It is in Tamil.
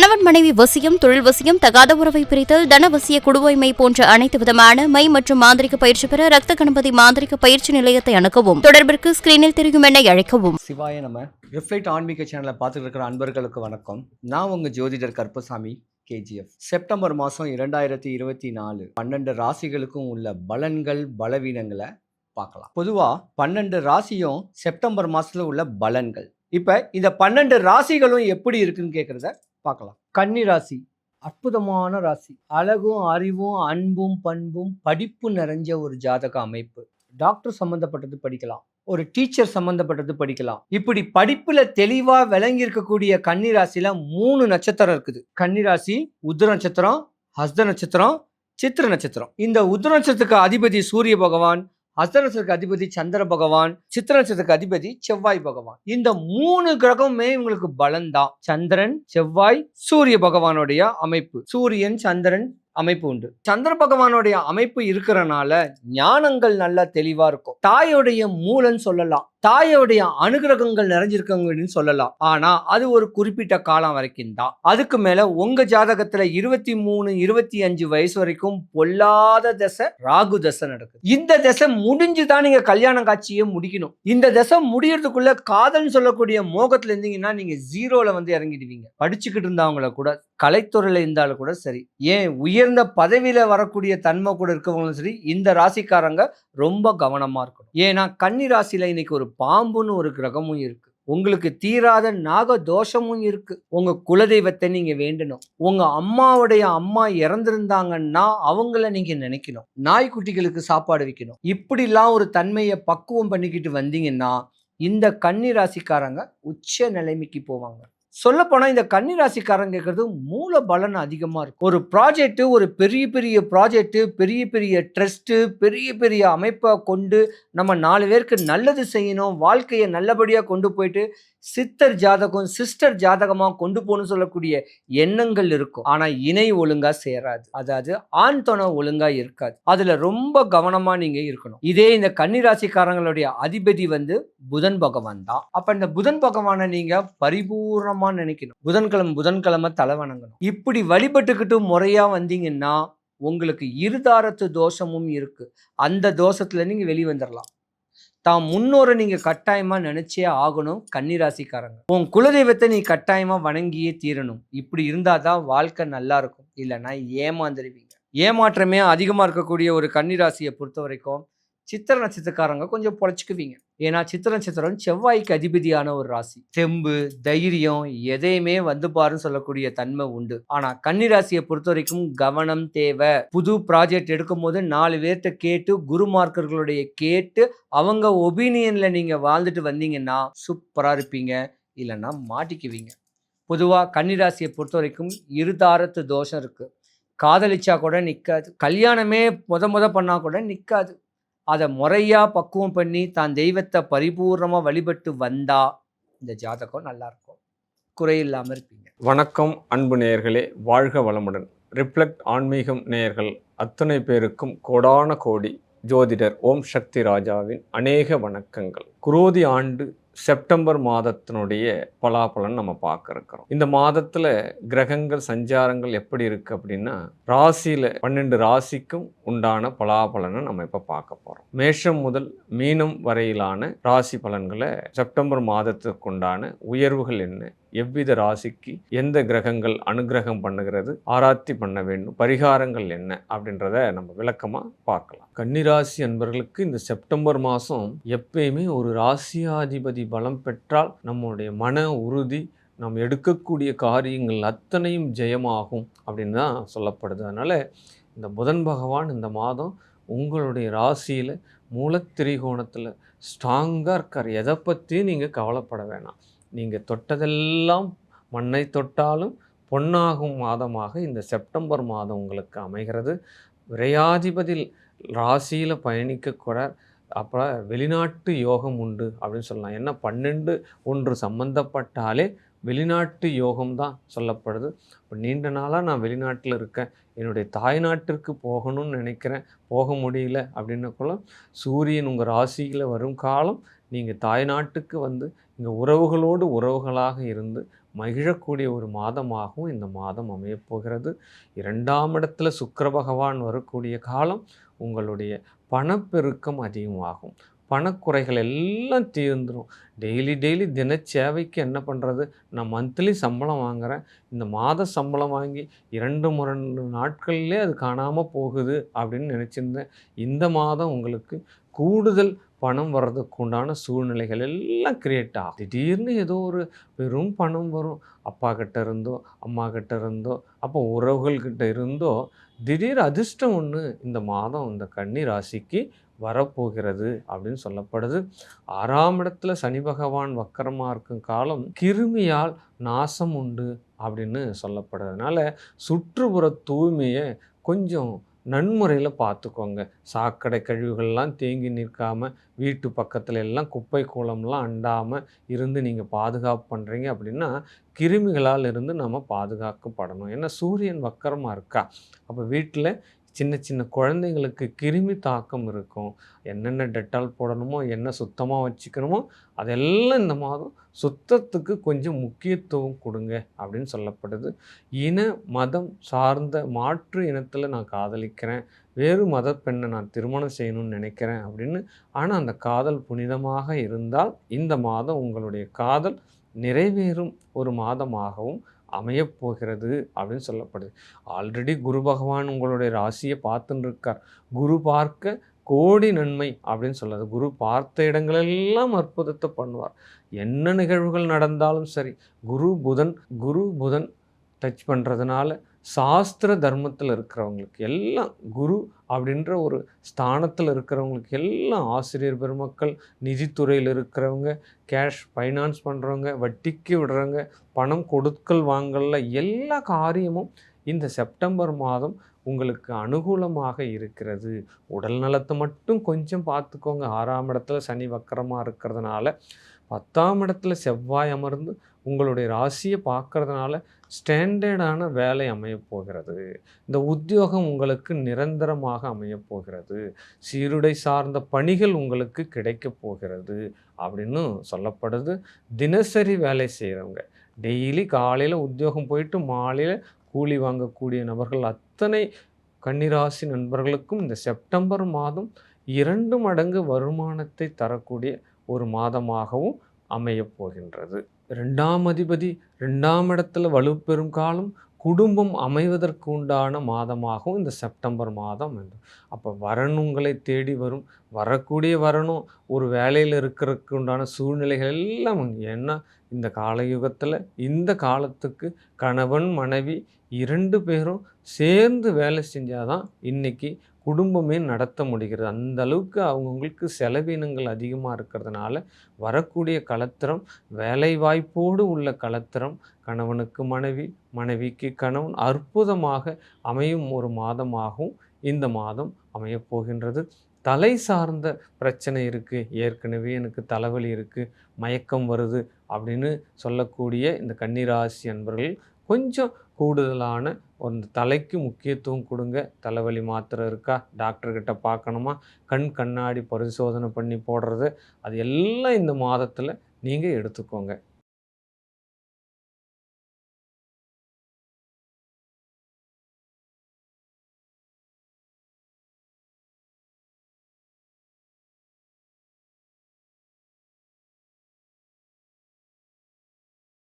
கணவன் மனைவி வசியம் தொழில் வசியம் தகாத உறவை பிரித்தல் தனவசிய குடுவைமை போன்ற அனைத்து விதமான மை மற்றும் மாந்திரிக பயிற்சி பெற ரத்த கணபதி மாந்திரிக பயிற்சி நிலையத்தை அணுகவும். தொடர்பிற்கு ஸ்கிரீனில் தெரியும் என அழைக்கவும். சிவாய நம்ம ரிஃப்ளைட் ஆன்மீக சேனலை பார்த்துட்டு இருக்கிற அன்பர்களுக்கு வணக்கம். நான் உங்கள் ஜோதிடர் கருப்பசாமி கேஜிஎஃப் செப்டம்பர் மாதம் இரண்டாயிரத்தி இருபத்தி நாலு. பன்னெண்டு ராசிகளுக்கும் உள்ள பலன்கள் பலவீனங்களை பார்க்கலாம். பொதுவாக பன்னெண்டு ராசியும் செப்டம்பர் மாதத்தில் உள்ள பலன்கள். இப்போ இந்த பன்னெண்டு ராசிகளும் எப்படி இருக்குன்னு கேட்குறத பார்க்கலாம். கன்னி ராசி அற்புதமான ராசி. அழகும் அறிவும் அன்பும் பண்பும் படிப்பு நிறைஞ்ச ஒரு ஜாதக அமைப்பு. டாக்டர் சம்மந்தப்பட்டது படிக்கலாம். ஒரு டீச்சர் சம்மந்தப்பட்டது படிக்கலாம். இப்படி படிப்புல தெளிவா விளங்கி இருக்கக்கூடிய கன்னிராசில மூணு நட்சத்திரம் இருக்குது. கன்னிராசி உத்திர நட்சத்திரம் ஹஸ்த நட்சத்திரம் சித்திர நட்சத்திரம். இந்த உத்திர நட்சத்திரத்துக்கு அதிபதி சூரிய பகவான் ஹஸ்த அதிபதி சந்திர பகவான் சித்திர அதிபதி செவ்வாய் பகவான். இந்த மூணு கிரகமுமே இவங்களுக்கு பலன்தான். சந்திரன் செவ்வாய் சூரிய பகவானுடைய அமைப்பு. சூரியன் சந்திரன் அமைப்பு உண்டு. சந்திர பகவானுடைய அமைப்பு இருக்கிறனால ஞானங்கள் நல்லா தெளிவா இருக்கும். தாயோடைய மூலன்னு சொல்லலாம். தாயோடைய அனுகிரகங்கள் நிறைஞ்சிருக்கங்கன்னு சொல்லலாம். ஆனா அது ஒரு குறிப்பிட்ட காலம் வரைக்கும் தான். அதுக்கு மேல உங்க ஜாதகத்துல இருபத்தி மூணு இருபத்தி அஞ்சு வயசு வரைக்கும் பொல்லாத தசை ராகு தசை நடக்குது. இந்த தசை முடிஞ்சுதான் நீங்க கல்யாண காட்சியை முடிக்கணும். இந்த தசை முடியறதுக்குள்ள காதல்னு சொல்லக்கூடிய மோகத்துல இருந்தீங்கன்னா நீங்க ஜீரோல வந்து இறங்கிடுவீங்க. படிச்சுக்கிட்டு இருந்தவங்கள கூட கலைத்துறையில இருந்தாலும் கூட சரி. ஏன் உயர்ந்த பதவியில வரக்கூடிய தன்மை கூட இருக்கவங்களும் சரி இந்த ராசிக்காரங்க ரொம்ப கவனமா இருக்கணும். ஏன்னா கன்னி ராசியில இன்னைக்கு ஒரு பாம்புன்னு ஒரு கிரகமும் இருக்கு. உங்களுக்கு தீராத நாக தோஷமும் இருக்கு. உங்க குலதெய்வத்தை நீங்க வேண்டணும். உங்க அம்மாவுடைய அம்மா இறந்திருந்தாங்கன்னா அவங்கள நீங்க நினைக்கணும். நாய்க்குட்டிகளுக்கு சாப்பாடு வைக்கணும். இப்படிலாம் ஒரு தன்மையை பக்குவம் பண்ணிக்கிட்டு வந்தீங்கன்னா இந்த கன்னி ராசிக்காரங்க உச்ச நிலைமைக்கு போவாங்க. சொல்ல இந்த கன்னி ராசிக்காரங்க மூல பலன் அதிகமாக இருக்கும். ஒரு ப்ராஜெக்ட்டு ஒரு பெரிய பெரிய ப்ராஜெக்ட்டு பெரிய பெரிய ட்ரஸ்ட்டு பெரிய பெரிய அமைப்பை கொண்டு நம்ம நாலு பேருக்கு நல்லது செய்யணும் வாழ்க்கையை நல்லபடியாக கொண்டு போயிட்டு சித்தர் ஜாதகம் சிஸ்டர் ஜாதகமாக கொண்டு போகணும்னு சொல்லக்கூடிய எண்ணங்கள் இருக்கும். ஆனால் இணை ஒழுங்காக சேராது. அதாவது ஆண் துணை ஒழுங்காக இருக்காது. அதில் ரொம்ப கவனமாக நீங்கள் இருக்கணும். இதே இந்த கன்னிராசிக்காரங்களுடைய அதிபதி வந்து புதன் பகவான் தான். அப்போ இந்த புதன் பகவானை நீங்கள் பரிபூர்ணமா நினைக்கணும். புதன்கிழமை புதன்கிழமை தலை வணங்கணும். இப்படி வழிபட்டுக்கிட்டு முறையா வந்தீங்கன்னா உங்களுக்கு இருதாரத்து தோஷமும் இருக்கு. அந்த தோஷத்துல நீங்க வெளிவந்துடலாம் வந்துடலாம் முன்னோரை நீங்க கட்டாயமா நினைச்சே ஆகணும் கன்னிராசிக்காரங்க. உன் குலதெய்வத்தை நீ கட்டாயமா வணங்கியே தீரணும். இப்படி இருந்தாதான் வாழ்க்கை நல்லா இருக்கும். இல்லைன்னா ஏமாந்துருவீங்க. ஏமாற்றமே அதிகமா இருக்கக்கூடிய ஒரு கன்னிராசியை பொறுத்த வரைக்கும் சித்திர நட்சத்திரக்காரங்க கொஞ்சம் பொழைச்சிக்குவீங்க. ஏன்னா சித்திர நட்சத்திரம் செவ்வாய்க்கு அதிபதியான ஒரு ராசி. தெம்பு தைரியம் எதையுமே வந்து பாருன்னு சொல்லக்கூடிய தன்மை உண்டு. ஆனா கன்னிராசியை பொறுத்த வரைக்கும் கவனம் தேவை. புது ப்ராஜெக்ட் எடுக்கும் போது நாலு பேர்கிட்ட கேட்டு குருமார்க்கர்களுடைய கேட்டு அவங்க ஒபீனியன்ல நீங்க வாழ்ந்துட்டு வந்தீங்கன்னா சூப்பரா இருப்பீங்க. இல்லைன்னா மாட்டிக்குவீங்க. பொதுவாக கன்னிராசியை பொறுத்த வரைக்கும் இருதாரத்து தோஷம் இருக்குது காதலிச்சா கூட நிற்காது கல்யாணமே முத முத பண்ணால் கூட நிற்காது அதை முறையாக பக்குவம் பண்ணி தான் தெய்வத்தை பரிபூர்ணமாக வழிபட்டு வந்தா இந்த ஜாதகம் நல்லாயிருக்கும் குறையில்லாமல் இருப்பீங்க. வணக்கம் அன்பு நேயர்களே. வாழ்க வளமுடன். ரிஃப்ளெக்ட் ஆன்மீகம் நேயர்கள் அத்தனை பேருக்கும் கோடான கோடி ஜோதிடர் ஓம் சக்தி ராஜாவின் அநேக வணக்கங்கள். குரோதி ஆண்டு செப்டம்பர் மாதத்தினுடைய பலாபலன் நம்ம பார்க்க இந்த மாதத்தில் கிரகங்கள் சஞ்சாரங்கள் எப்படி இருக்குது அப்படின்னா ராசியில் பன்னெண்டு ராசிக்கும் உண்டான பலாபலனை நம்ம இப்போ பார்க்க போகிறோம் மேஷம் முதல் மீனம் வரையிலான ராசி பலன்களை செப்டம்பர் மாதத்துக்கு உண்டான உயர்வுகள் என்ன? எவ்வித ராசிக்கு எந்த கிரகங்கள் அனுகிரகம் பண்ணுகிறது ஆராய்ச்சி பண்ண வேண்டும் பரிகாரங்கள் என்ன அப்படின்றத நம்ம விளக்கமாக பார்க்கலாம். கன்னிராசி அன்பர்களுக்கு இந்த செப்டம்பர் மாதம் எப்பயுமே ஒரு ராசியாதிபதி பலம் பெற்றால் நம்முடைய மன உறுதி நாம் எடுக்கக்கூடிய காரியங்கள் அத்தனையும் ஜெயமாகும் அப்படின்னு தான் சொல்லப்படுது. அதனால் இந்த புதன் பகவான் இந்த மாதம் உங்களுடைய ராசியில் மூலத்திரிகோணத்தில் ஸ்ட்ராங்காக இருக்கார். எதை பற்றியும் நீங்கள் கவலைப்பட வேணாம். நீங்கள் தொட்டதெல்லாம் மண்ணை தொட்டாலும் பொன்னாகும் மாதமாக இந்த செப்டம்பர் மாதம் உங்களுக்கு அமைகிறது. விரையாதிபதி ராசியில் பயணிக்கக்கூட அப்போ வெளிநாட்டு யோகம் உண்டு அப்படின்னு சொல்லலாம். ஏன்னா பன்னெண்டு ஒன்று சம்பந்தப்பட்டாலே வெளிநாட்டு யோகம் தான் சொல்லப்படுது. இப்போ நீண்ட நாளாக நான் வெளிநாட்டில் இருக்கேன். என்னுடைய தாய்நாட்டிற்கு போகணும்னு நினைக்கிறேன். போக முடியல அப்படின்னக்குள்ள சூரியன் உங்கள் ராசியில் வரும் காலம் நீங்கள் தாய்நாட்டுக்கு வந்து இங்கே உறவுகளோடு உறவுகளாக இருந்து மகிழக்கூடிய ஒரு மாதமாகவும் இந்த மாதம் அமையப்போகிறது. இரண்டாம் இடத்துல சுக்கர பகவான் வரக்கூடிய காலம் உங்களுடைய பணப்பெருக்கம் அதிகமாகும். பணக்குறைகள் எல்லாம் தீர்ந்துடும் டெய்லி டெய்லி தின சேவைக்கு என்ன பண்ணுறது நான் மந்த்லி சம்பளம் வாங்குறேன். இந்த மாத சம்பளம் வாங்கி இரண்டு முரண்டு நாட்கள்லேயே அது காணாமல் போகுது அப்படின்னு நினச்சிருந்தேன். இந்த மாதம் உங்களுக்கு கூடுதல் பணம் வர்றதுக்கு உண்டான சூழ்நிலைகள் எல்லாம் கிரியேட் ஆகும். திடீர்னு ஏதோ ஒரு பெரும் பணம் வரும். அப்பா கிட்ட இருந்தோ அம்மா கிட்ட இருந்தோ அப்போ உறவுகள்கிட்ட இருந்தோ திடீர் அதிர்ஷ்டம் ஒன்று இந்த மாதம் இந்த கன்னி ராசிக்கு வரப்போகிறது அப்படின்னு சொல்லப்படுது. ஆறாம் இடத்துல சனி பகவான் வக்கரமாக இருக்கும் காலம் கிருமியால் நாசம் உண்டு அப்படின்னு சொல்லப்படுறதுனால சுற்றுப்புற தூய்மையை கொஞ்சம் நன்முறையில் பார்த்துக்கோங்க சாக்கடை கழிவுகள்லாம் தேங்கி நிற்காமல் வீட்டு பக்கத்தில் எல்லாம் குப்பை கூலம்லாம் அண்டாமல் இருந்து நீங்கள் பாதுகாப்பு பண்ணுறீங்க அப்படின்னா கிருமிகளால் இருந்து நம்ம பாதுகாக்கப்படணும். ஏன்னா சூரியன் வக்கரமாக இருக்கா? அப்போ வீட்டில் சின்ன சின்ன குழந்தைங்களுக்கு கிருமி தாக்கம் இருக்கும். என்னென்ன டெட்டால் போடணுமோ என்ன சுத்தமாக வச்சுக்கணுமோ அதெல்லாம் இந்த மாதம் சுத்தத்துக்கு கொஞ்சம் முக்கியத்துவம் கொடுங்க அப்படின்னு சொல்லப்படுது. இன மதம் சார்ந்த மாற்று இனத்தில் நான் காதலிக்கிறேன். வேறு மத பெண்ணை நான் திருமணம் செய்யணும்னு நினைக்கிறேன் அப்படின்னு. ஆனால் அந்த காதல் புனிதமாக இருந்தால் இந்த மாதம் உங்களுடைய காதல் நிறைவேறும் ஒரு மாதமாகவும் அமையப்போகிறது அப்படின்னு சொல்லப்படுது. ஆல்ரெடி குரு பகவான் உங்களுடைய ராசியை பார்த்துன்னு இருக்கார் குரு பார்க்க கோடி நன்மை அப்படின்னு சொல்லாது. குரு பார்த்த இடங்களெல்லாம் அற்புதத்தை பண்ணுவார். என்ன நிகழ்வுகள் நடந்தாலும் சரி குரு புதன் குரு புதன் டச் பண்ணுறதுனால சாஸ்திர தர்மத்தில் இருக்கிறவங்களுக்கு எல்லாம் குரு அப்படின்ற ஒரு ஸ்தானத்தில் இருக்கிறவங்களுக்கு எல்லாம் ஆசிரியர் பெருமக்கள் நிதித்துறையில் இருக்கிறவங்க கேஷ் ஃபைனான்ஸ் பண்ணுறவங்க வட்டிக்கு விடுறவங்க பணம் கொடுக்கல் வாங்கல எல்லா காரியமும் இந்த செப்டம்பர் மாதம் உங்களுக்கு அனுகூலமாக இருக்கிறது. உடல் நலத்தை மட்டும் கொஞ்சம் பார்த்துக்கோங்க. ஆறாம் இடத்துல சனி வக்கரமாக இருக்கிறதுனால பத்தாம் இடத்துல செவ்வாய் அமர்ந்து உங்களுடைய ராசியை பார்க்கறதுனால ஸ்டாண்டர்டான வேலை அமையப் போகிறது. இந்த உத்தியோகம் உங்களுக்கு நிரந்தரமாக அமையப் போகிறது. சீருடை சார்ந்த பணிகள் உங்களுக்கு கிடைக்கப் போகிறது அப்படின்னு சொல்லப்படுது. தினசரி வேலை செய்கிறவங்க டெய்லி காலையில் உத்தியோகம் போயிட்டு மாலையில் கூலி வாங்கக்கூடிய நபர்கள் அத்தனை கன்னிராசி நண்பர்களுக்கும் இந்த செப்டம்பர் மாதம் இரண்டு மடங்கு வருமானத்தை தரக்கூடிய ஒரு மாதமாகவும் அமையப் போகின்றது. ரெண்டாம் அதிபதி ரெண்டாம் இடத்துல வலுப்பெறும் காலம் குடும்பம் அமைவதற்கு உண்டான மாதமாகவும் இந்த செப்டம்பர் மாதம் வேண்டும் அப்போ வரன் உங்களை தேடி வரும். வரக்கூடிய வரணும் ஒரு வேலையில் இருக்கிறதுக்கு உண்டான சூழ்நிலைகள் எல்லாம் ஏன்னா இந்த காலயுகத்தில் இந்த காலத்துக்கு கணவன் மனைவி இரண்டு பேரும் சேர்ந்து வேலை செஞ்சாதான் இன்னைக்கு குடும்பமே நடத்த முடிகிறது. அந்த அளவுக்கு அவங்கவுங்களுக்கு செலவினங்கள் அதிகமாக இருக்கிறதுனால வரக்கூடிய கலத்திரம் வேலைவாய்ப்போடு உள்ள கலத்திரம் கணவனுக்கு மனைவி மனைவிக்கு கணவன் அற்புதமாக அமையும் ஒரு மாதமாகவும் இந்த மாதம் அமையப் போகின்றது. தலை சார்ந்த பிரச்சனை இருக்குது ஏற்கனவே எனக்கு தலைவலி இருக்குது மயக்கம் வருது அப்படின்னு சொல்லக்கூடிய இந்த கன்னிராசி அன்பர்கள் கொஞ்சம் கூடுதலான ஒரு தலைக்கு முக்கியத்துவம் கொடுங்க. தலைவலி மாத்திரை இருக்கா? டாக்டர்கிட்ட பார்க்கணுமா? கண் கண்ணாடி பரிசோதனை பண்ணி போடுறது. அது எல்லாம் இந்த மாதத்தில் நீங்கள் எடுத்துக்கோங்க.